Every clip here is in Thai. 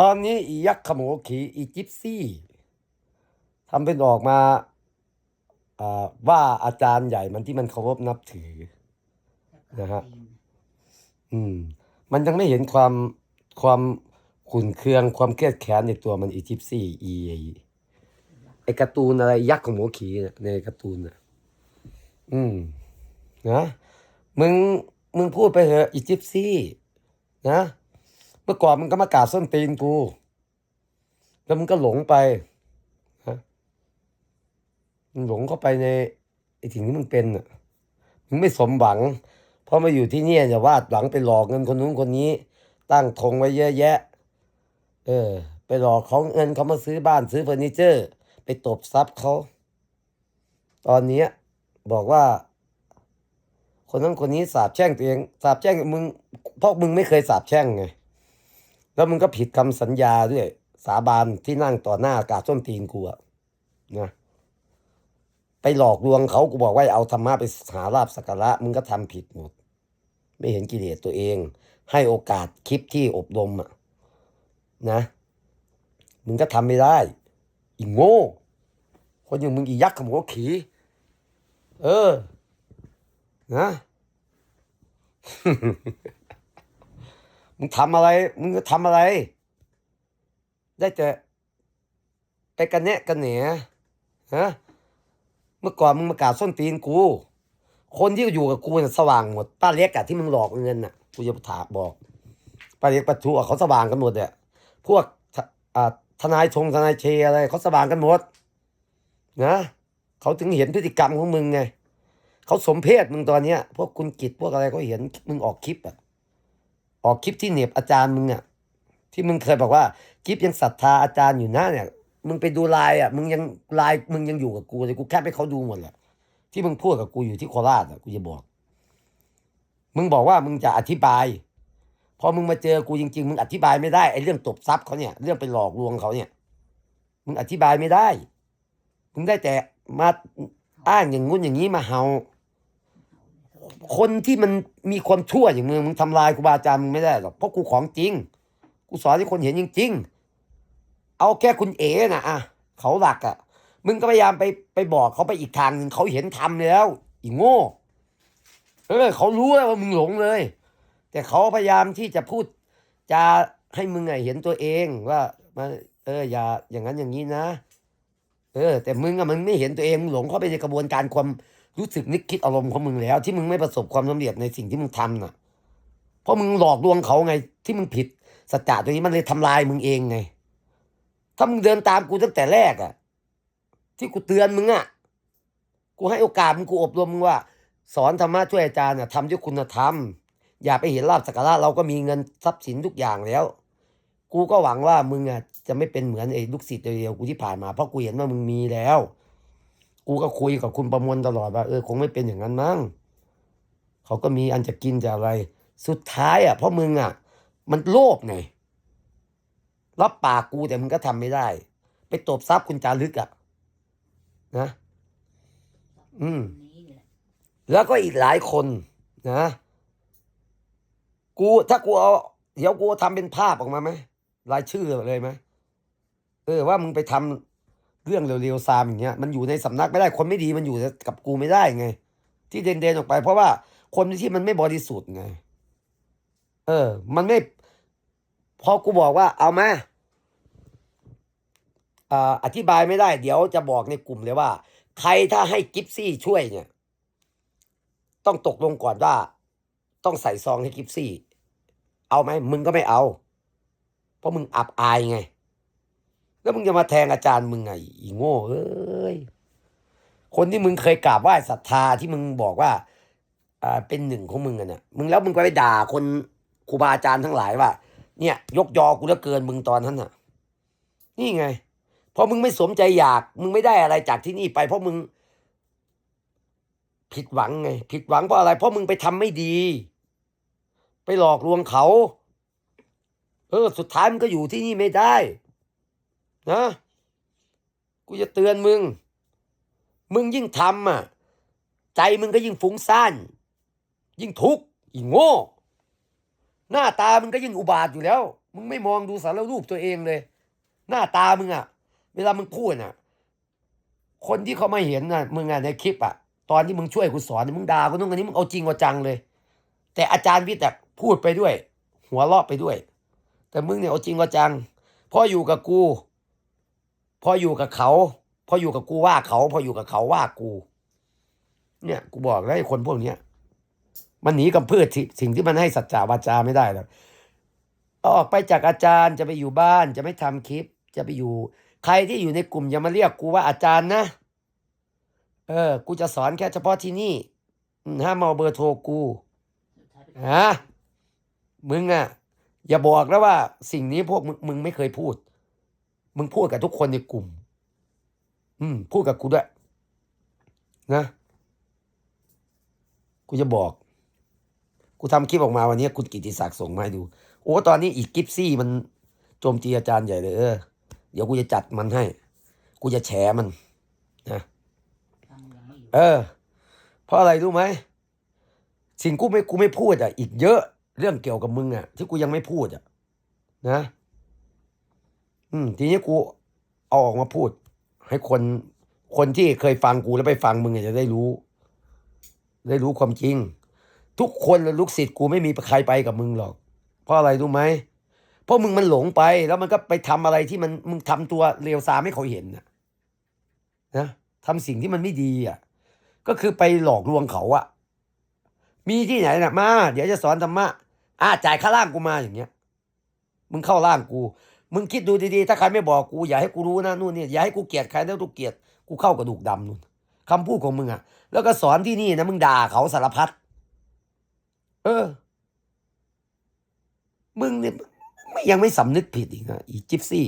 ตอนนี้อียักษ์ขโมยขีอีจิปซี่ทำเป็นออกมาอ่าว่าอาจารย์ใหญ่มันที่มันเคารพนับถือนะฮะอืม มันยังไม่เห็นความความขุนเคืองความเครียดแค้นในตัวมันอีจิปซี่อีไอ้ไอการ์ตูนอะไรยักษ์ของหมูขีน่ะในการ์ตูนน่ะ อืม นะ มึง มึงพูดไปเถอะอีจิปซี่ นะเมื่อก่อนมึงก็มากาบส้นตีนกู แล้วมึงก็หลงไปมึงหลงเข้าไปในไอ้สิ่งที่มึงเป็นอะมึงไม่สมหวัง เพราะมาอยู่ที่เนี่ยอย่าวาดหวังไปหลอกเงินคนนู้นคนนี้ ตั้งธงไว้เยอะแยะ เออ ไปหลอกเขาเงินเขามาซื้อบ้านซื้อเฟอร์นิเจอร์ ไปตบทรัพย์เขาตอนนี้บอกว่า คนนั้นคนนี้สาบแช่งตัวเองสาบแช่งมึงเพราะมึงไม่เคยสาบแช่งไง แล้วมึงก็ผิดคำสัญญาด้วย สาบานที่นั่งต่อหน้ากาส้นตีนกูอะนะไปหลอกลวงเขากูบอกว่าเอาธรรมะไปหาลาบสักการะมึงก็ทำผิดหมด ไม่เห็นกิเลสตัวเอง ให้โอกาสคลิปที่อบรมอะนะมึงก็ทำไม่ได้ อีโง่คนอย่างมึงอียักษ์ขโมยขี่เออ นะ มึงทำอะไร มึงก็ทำอะไร ได้แต่ไปกันแนะกันเหนียฮะเมื่อก่อนมึงมากราบส้นตีนกู คนที่อยู่กับกูน่ะสว่างหมด ป้าเล็กอะที่มึงหลอกเงินน่ะ กูจะถามบอก ป้าเล็กปัทูเขาสว่างกันหมดเนี่ยพวกทอ่าทนายชงทนายเชอะไรเขาสว่างกันหมดนะเขาถึงเห็นพฤติกรรมของมึงไงเขาสมเพศมึงตอนเนี้ยพวกคุณกิจพวกอะไรเขาเห็นมึงออกคลิปอะ ออกคลิปที่เหน็บอาจารย์มึงอะที่มึงเคยบอกว่าคลิปยังศรัทธาอาจารย์อยู่นะเนี่ย มึงไปดูไลน์อะมึงยังไลน์มึงยังอยู่กับกูเลยกูแคปให้เขาดูหมดแหละที่มึงพูดกับกูอยู่ที่โคราชอะกูจะบอก มึงบอกว่ามึงจะอธิบาย พอมึงมาเจอกูจริง ๆ มึงอธิบายไม่ได้ไอ้เรื่องตบทรัพย์เขาเนี่ย เรื่องไปหลอกลวงเขาเนี่ย มึงอธิบายไม่ได้ มึงได้แต่มาอ้างอย่างงู้นอย่างนี้มาเฮา คนที่มันมีความชั่วอย่างมึงมึงทำลายครูบาอาจารย์มึงไม่ได้หรอกเพราะกูของจริง กูสอนให้คนเห็นจริงๆเอาแค่คุณเอ๋นะอะเขาหลักอะ มึงก็พยายามไปไปบอกเขาไปอีกทางหนึ่งเขาเห็นทำแล้ว อีโง่เออเขารู้แล้วว่ามึงหลงเลย แต่เขาพยายามที่จะพูดจะให้มึงไงเห็นตัวเองว่ามาเอออย่าอย่างนั้นอย่างนี้นะ เออ แต่มึงอะมึงไม่เห็นตัวเองมึงหลงเข้าไปในกระบวนการความ รู้สึกนึกคิดอารมณ์ของมึงแล้ว ที่มึงไม่ประสบความสำเร็จในสิ่งที่มึงทำน่ะ เพราะมึงหลอกลวงเขาไง ที่มึงผิดสัจจะตัวนี้มันเลยทำลายมึงเองไง ถ้ามึงเดินตามกูตั้งแต่แรกอะที่กูเตือนมึงอะกูให้โอกาสมึงกูอบรมมึงว่า สอนธรรมะช่วยอาจารย์น่ะทำด้วยคุณธรรม อย่าไปเห็นลาบสักการะเราก็มีเงินทรัพย์สินทุกอย่างแล้วกูก็หวังว่ามึงอะจะไม่เป็นเหมือนไอ้ลูกศิษย์เดียวๆกูที่ผ่านมาเพราะกูเห็นว่ามึงมีแล้ว กูก็คุยกับคุณประมวลตลอดว่าเออคงไม่เป็นอย่างนั้นมั้งเขาก็มีอันจะกินจะอะไร สุดท้ายอะเพราะมึงอะ มันโลภไงรับปากกูแต่มึงก็ทำไม่ได้ ไปตบทรัพย์คุณจารึกอะนะ อืม แล้วก็อีกหลายคนนะกูถ้ากูเอาเดี๋ยวกูทำเป็นภาพออกมาไหมรายชื่อเลยไหมเออว่ามึงไปทำ เรื่องเร็วๆซามอย่างเงี้ยมันอยู่ในสำนักไม่ได้คนไม่ดีมันอยู่กับกูไม่ได้ไง ที่เด่นๆออกไป เพราะว่าคนที่มันไม่บริสุทธิ์ไง เออ มันไม่ พอกูบอกว่า เอามาอธิบายไม่ได้ เดี๋ยวจะบอกในกลุ่มเลยว่า ใครถ้าให้กิฟซี่ช่วยเนี่ย ต้องตกลงก่อนว่า ต้องใส่ซองให้กิฟซี่ เอาไหมมึงก็ไม่เอา เพราะมึงอับอายไง แล้วมึงจะมาแทงอาจารย์มึงไงอีโง่เอ้ยคนที่มึงเคยกราบไหว้ศรัทธาที่มึงบอกว่าอ่าเป็นหนึ่งของมึงอะเนี่ยมึงแล้วมึงก็ไปด่าคนครูบาอาจารย์ทั้งหลายว่า เนี่ย ยกยอกูเหลือเกินมึงตอนนั้นน่ะ นี่ไงเพราะมึงไม่สมใจอยาก มึงไม่ได้อะไรจากที่นี่ไป เพราะมึง ผิดหวังไง ผิดหวังเพราะอะไร เพราะมึงไปทำไม่ดี ไปหลอกลวงเขา เออ สุดท้ายมึงก็อยู่ที่นี่ไม่ได้ นะ กูจะเตือนมึง มึงยิ่งทำอะ ใจมึงก็ยิ่งฟุ้งซ่าน ยิ่งทุกข์ยิ่งโง่ หน้าตามึงก็ยิ่งอุบาทอยู่แล้ว มึงไม่มองดูสารรูปตัวเองเลย หน้าตามึงอะเวลามึงพูดน่ะ คนที่เขาไม่เห็นน่ะมึงอะในคลิปอะตอนที่มึงช่วยกูสอนมึงด่ากูนู่นอันนี้มึงเอาจริงเอาจังเลย แต่อาจารย์วิทย์อะพูดไปด้วย หัวเราะไปด้วย แต่มึงเนี่ยเอาจริงเอาจังพออยู่กับกู พออยู่กับเขา พออยู่กับกูว่าเขา พออยู่กับเขาว่ากู เนี่ยกูบอกแล้วไอ้คนพวกเนี้ยมันหนีกับพืชสิ่งที่มันให้สัจจาวาจาไม่ได้หรอกออกไปจากอาจารย์จะไปอยู่บ้าน จะไม่ทำคลิป จะไปอยู่ ใครที่อยู่ในกลุ่มอย่ามาเรียกกูว่าอาจารย์นะ เออ กูจะสอนแค่เฉพาะที่นี่ห้ามเอาเบอร์โทรกูฮะมึงอะอย่าบอกแล้วว่าสิ่งนี้พวกมึงมึงไม่เคยพูด มึงพูดกับทุกคนในกลุ่ม อืม พูดกับกูด้วย นะ กูจะบอก กูทำคลิปออกมาวันนี้คุณกิติศักดิ์ส่งมาให้ดู โอ้ตอนนี้อีกกิฟซี่มันโจมตีอาจารย์ใหญ่เลยเออเดี๋ยวกูจะจัดมันให้ กูจะแฉมันนะเออ เพราะอะไรรู้ไหมสิ่งกูไม่กูไม่พูดอะ อีกเยอะเรื่องเกี่ยวกับมึงอะ ที่กูยังไม่พูดอะ นะ อืม ทีนี้กูเอาออกมาพูด ให้คนคนที่เคยฟังกูแล้วไปฟังมึงจะได้รู้ ได้รู้ความจริง ทุกคนลูกศิษย์กูไม่มีใครไปกับมึงหรอก เพราะอะไรรู้ไหมเพราะมึงมันหลงไป แล้วมันก็ไปทำอะไรที่มันมึงทำตัวเลวทรามให้เขาเห็นนะนะทำสิ่งที่มันไม่ดีอะ ก็คือไปหลอกลวงเขาอะมีที่ไหนนะมา เดี๋ยวจะสอนธรรมะอ่าจ่ายค่าร่างกูมาอย่างเงี้ย มึงเข้าร่างกู มึงคิดดูดีๆ ถ้าใครไม่บอกกูอย่าให้กูรู้นะนู่นนี่อย่าให้กูเกลียดใครแล้วกูเกลียดกูเข้ากระดูกดำนู่นคำพูดของมึงอะแล้วก็สอนที่นี่นะมึงด่าเขาสารพัดเออ มึงเนี่ยไม่ยังไม่สำนึกผิดอีกนะอีจิปซี่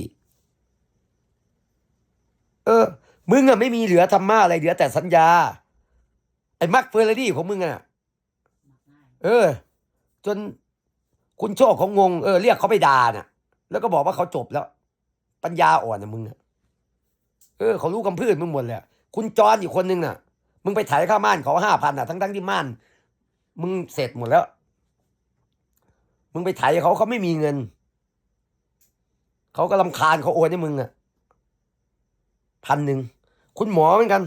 เออ มึงอะไม่มีเหลือธรรมะอะไรเหลือแต่สัญญา ไอ้มักเฟอร์รารี่ของมึงอะมักง่ายเออ จนคุณโชคขางง เออ เรียกเขาไปด่าน่ะ แล้วก็บอกว่าเขาจบแล้ว ปัญญาอ่อนนะมึงเออเขารู้กำพืชมึงหมดเลยคุณจอนอีกคนนึงน่ะ มึงไปถ่ายค่าม่านเขาห้าพันอะทั้งทั้งๆที่ม่าน มึงเสร็จหมดแล้ว มึงไปถ่ายเขาเขาไม่มีเงิน เขาก็ลำคาญเขาโอนให้มึงอะพันหนึ่งคุณหมอเหมือนกัน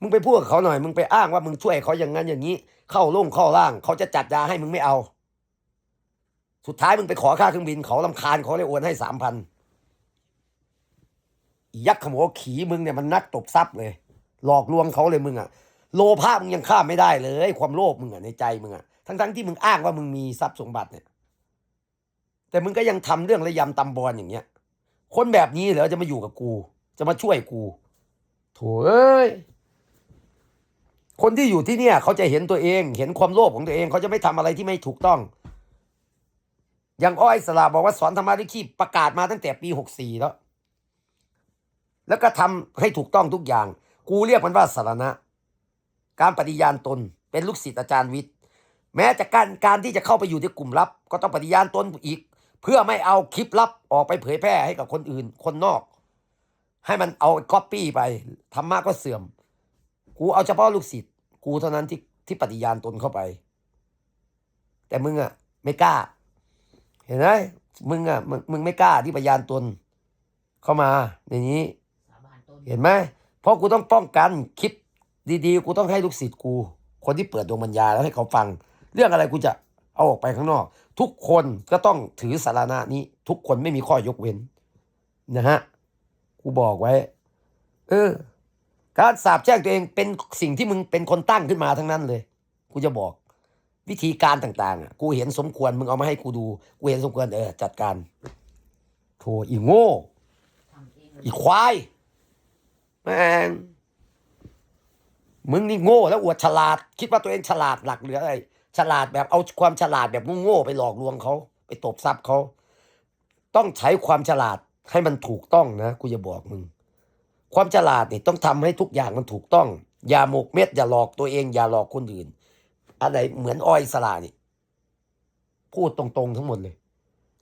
มึงไปพูดกับเขาหน่อย มึงไปอ้างว่ามึงช่วยเขาอย่างนั้นอย่างนี้ เข้าล่งเข้าล่าง เขาจะจัดยาให้มึงไม่เอา สุดท้ายมึงไปขอค่าเครื่องบินเขาลำคาญเขาเลยโอนให้สามพันยักษ์ขโมยขี่มึงเนี่ยมันนักตบทรัพย์เลย หลอกลวงเขาเลยมึงอะโลภะมึงยังข้ามไม่ได้เลย ความโลภมึงอะในใจมึงอะทั้งๆที่มึงอ้างว่ามึงมีทรัพย์สมบัติเนี่ย แต่มึงก็ยังทำเรื่องระยำตำบอลอย่างเงี้ย คนแบบนี้เหรอจะมาอยู่กับกู จะมาช่วยกูโถเอ้ยคนที่อยู่ที่เนี่ย เขาจะเห็นตัวเอง เห็นความโลภของตัวเอง เขาจะไม่ทำอะไรที่ไม่ถูกต้อง อย่างอ้อยสลาบอกว่าสอนธรรมะที่ขี้ประกาศมาตั้งแต่ปีหกสี่แล้ว แล้วก็ทำให้ถูกต้องทุกอย่าง กูเรียกมันว่าสารณะ การปฏิญาณตนเป็นลูกศิษย์อาจารย์วิทย์ แม้จะการการที่จะเข้าไปอยู่ในกลุ่มลับ ก็ต้องปฏิญาณตนอีก เพื่อไม่เอาคลิปลับออกไปเผยแพร่ให้กับคนอื่น คนนอก ให้มันเอาก๊อปปี้ไปธรรมะก็เสื่อม กูเอาเฉพาะลูกศิษย์กูเท่านั้นที่ที่ปฏิญาณตนเข้าไป แต่มึงอะไม่กล้า เห็นไหมมึงอะมึงมึงไม่กล้าที่ปฏิญาณตน เข้ามาในนี้ สาบานต้นเห็นไหมเพราะกูต้องป้องกันคลิปดีๆ กูต้องให้ลูกศิษย์กู คนที่เปิดดวงปัญญาแล้วให้เขาฟัง เรื่องอะไรกูจะเอาออกไปข้างนอก ทุกคนก็ต้องถือสารณะนี้ ทุกคนไม่มีข้อยกเว้นนะฮะกูบอกไว้ เออ การสาบแช่งตัวเองเป็นสิ่งที่มึงเป็นคนตั้งขึ้นมาทั้งนั้นเลย กูจะบอก วิธีการต่างๆ กูเห็นสมควรมึงเอามาให้กูดู กูเห็นสมควรเออจัดการโถอีโง่ อีควายแม่งมึงนี่โง่แล้วอวดฉลาด คิดว่าตัวเองฉลาดหลักเหลืออะไรฉลาดแบบเอาความฉลาดแบบโง่ๆไปหลอกลวงเขาไปตบทรัพย์เขาต้องใช้ความฉลาดให้มันถูกต้องนะกูจะบอกมึง ความฉลาดนี่ต้องทำให้ทุกอย่างมันถูกต้อง อย่าหมกเม็ดอย่าหลอกตัวเอง อย่าหลอกคนอื่น อะไรเหมือนอ้อยสลานี่ พูดตรงๆทั้งหมดเลย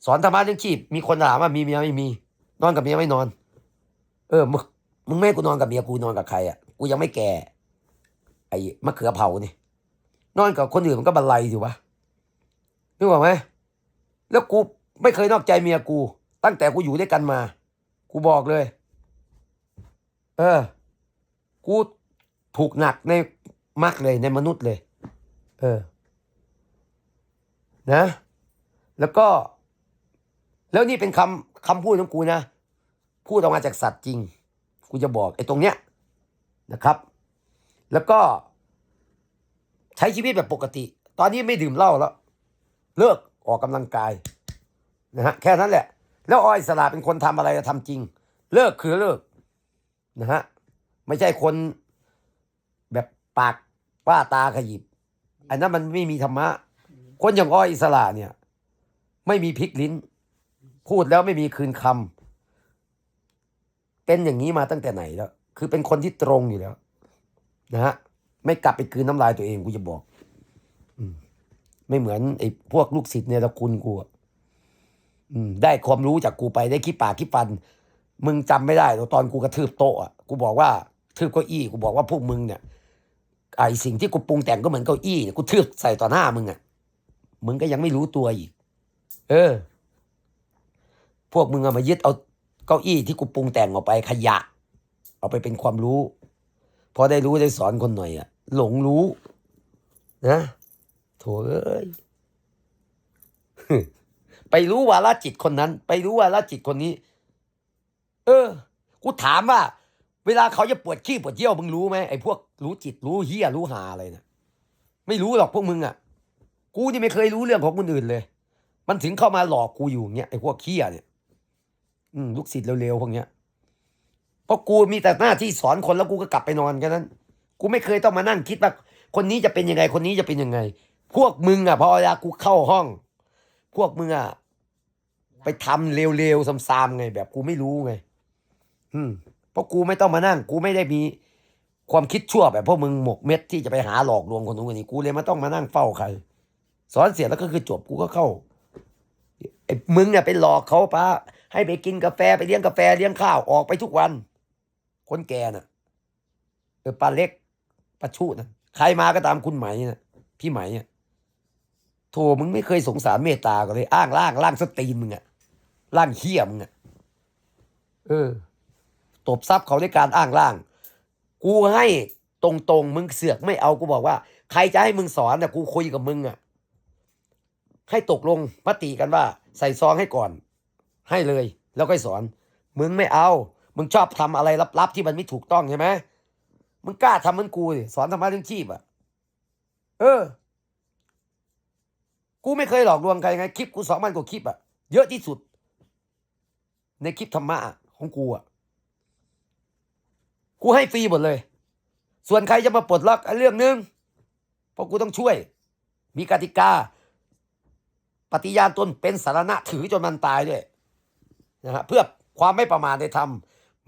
สอนธรรมะเรื่องชีพ มีคนถามว่ามีเมียไม่มี นอนกับเมียไม่นอน เออ มึงมึงไม่กูนอนกับเมียกูนอนกับใครอะกูยังไม่แก่ ไอ้มะเขือเผานี่นอนกับคนอื่นมันก็บันไลอยู่วะนึกออกไหมแล้วกูไม่เคยนอกใจเมียกู ตั้งแต่กูอยู่ด้วยกันมา กูบอกเลย เออ กูถูกหนักในมักเลยในมนุษย์เลย เออ นะ แล้วก็ แล้วนี่เป็นคำคำพูดของกูนะ พูดออกมาจากสัตว์จริง กูจะบอกไอ้ตรงเนี้ยนะครับ แล้วก็ ใช้ชีวิตแบบปกติ ตอนนี้ไม่ดื่มเหล้าแล้ว เลิกออกกำลังกายนะฮะแค่นั้นแหละ แล้วอ้อยสลาเป็นคนทำอะไรจะทำจริง เลิกคือเลิกนะฮะไม่ใช่คนแบบปากว่าตาขยิบ อันนั้นมันไม่มีธรรมะ คนอย่างอ้อยอิสระเนี่ย ไม่มีพลิกลิ้น พูดแล้วไม่มีคืนคำเป็นอย่างนี้มาตั้งแต่ไหนแล้ว คือเป็นคนที่ตรงอยู่แล้ว นะฮะไม่กลับไปคืนน้ำลายตัวเองกูจะบอกอมไม่เหมือนไอ้พวกลูกศิษย์เนี่ยละคุณกูอะอืม ได้ความรู้จากกูไปได้ขี้ปากขี้ฟัน มึงจำไม่ได้ตอนกูกระทืบโต๊ะอะกูบอกว่าทืบเก้าอี้กูบอกว่าพวกมึงเนี่ย ไอสิ่งที่กูปรุงแต่งก็เหมือนเก้าอี้เนี่ยกูเทืบใส่ต่อหน้ามึงอะมึงก็ยังไม่รู้ตัวอีก เออ พวกมึงเอามายึดเอาเก้าอี้ที่กูปรุงแต่งออกไปขยะ เอาไปเป็นความรู้พอได้รู้ได้สอนคนหน่อยอะหลงรู้ นะโถเอ้ยไปรู้วาลจิตคนนั้น ไปรู้วาลจิตคนนี้ เออ กูถามว่า เวลาเขาจะปวดขี้ปวดเยี่ยวมึงรู้ไหมไอ้พวกรู้จิตรู้เฮียรู้หาอะไรเนะไม่รู้หรอกพวกมึงอะ กูนี่ไม่เคยรู้เรื่องของคนอื่นเลย มันถึงเข้ามาหลอกกูอยู่เงี้ยไอ้พวกเฮียเนี่ย อืมลูกศิษย์เร็วๆพวกเนี้ยเพราะกูมีแต่หน้าที่สอนคนแล้วกูก็กลับไปนอนแค่นั้น กูไม่เคยต้องมานั่งคิดว่าคนนี้จะเป็นยังไงคนนี้จะเป็นยังไง พวกมึงอะพอเวลากูเข้าห้อง พวกมึงอะไปทำเร็วๆซ้ำๆไง แบบกูไม่รู้ไง อืม ราะกูไม่ต้องมานั่ง กูไม่ได้มีความคิดชั่วแบบพวกมึงหมกเม็ดที่จะไปหาหลอกลวงคนนู้นคนนี้กูเลยไม่ต้องมานั่งเฝ้าใครสอนเสร็จแล้วก็คือจบกูก็เข้าไอ้มึงเนี่ยไปหลอกเขาป้าให้ไปกินกาแฟไปเลี้ยงกาแฟเลี้ยงข้าวออกไปทุกวัน คนแก่น่ะเออปลาเล็กปลาชูนะใครมาก็ตามคุณไหมน่ะพี่ไหมอะโธ่มึงไม่เคยสงสารเมตตากันเลย อ้างล่างล่างสตรีนมึงอะล่างเขี้ยมึงอะเออ ตบซับเขาด้วยการอ้างล่าง กูให้ตรงๆ มึงเสือกไม่เอากูบอกว่า ใครจะให้มึงสอนน่กูคุยกับมึงอะให้ตกลงมติกันว่า ใส่ซองให้ก่อน ให้เลย แล้วค่อยสอน มึงไม่เอา มึงชอบทำอะไรลับๆที่มันไม่ถูกต้องใช่ไหมมึงกล้าทำเหมือนกูดิสอนธรรมะเรื่องชีพอะเออ กูไม่เคยหลอกลวงใครไงคลิปกูสองพันกว่าคลิปอะเยอะที่สุด ในคลิปธรรมะของกูอะ กูให้ฟรีหมดเลย ส่วนใครจะมาปลดล็อกเรื่องนึงเพราะกูต้องช่วย มีกติกา ปฏิญาณตนเป็นสารณะถือจนมันตายด้วยนะฮะเพื่อความไม่ประมาทในธรรม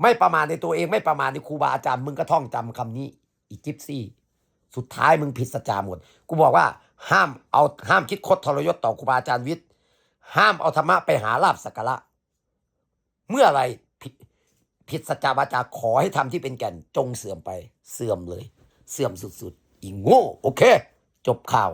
ไม่ประมาทในตัวเองไม่ประมาทในครูบาอาจารย์มึงก็ท่องจำคำนี้อีจิปซี่สุดท้ายมึงผิดสัจจาหมดกูบอกว่าห้ามเอาห้ามคิดคดทรยศต่อครูบาอาจารย์วิทย์ห้ามเอาธรรมะไปหาลาบสักการะเมื่อไร ผิดสัจจาวาจาขอให้ทำที่เป็นแก่นจงเสื่อมไปเสื่อมเลย เสื่อมสุดๆอีโง่โอเค จบข่าว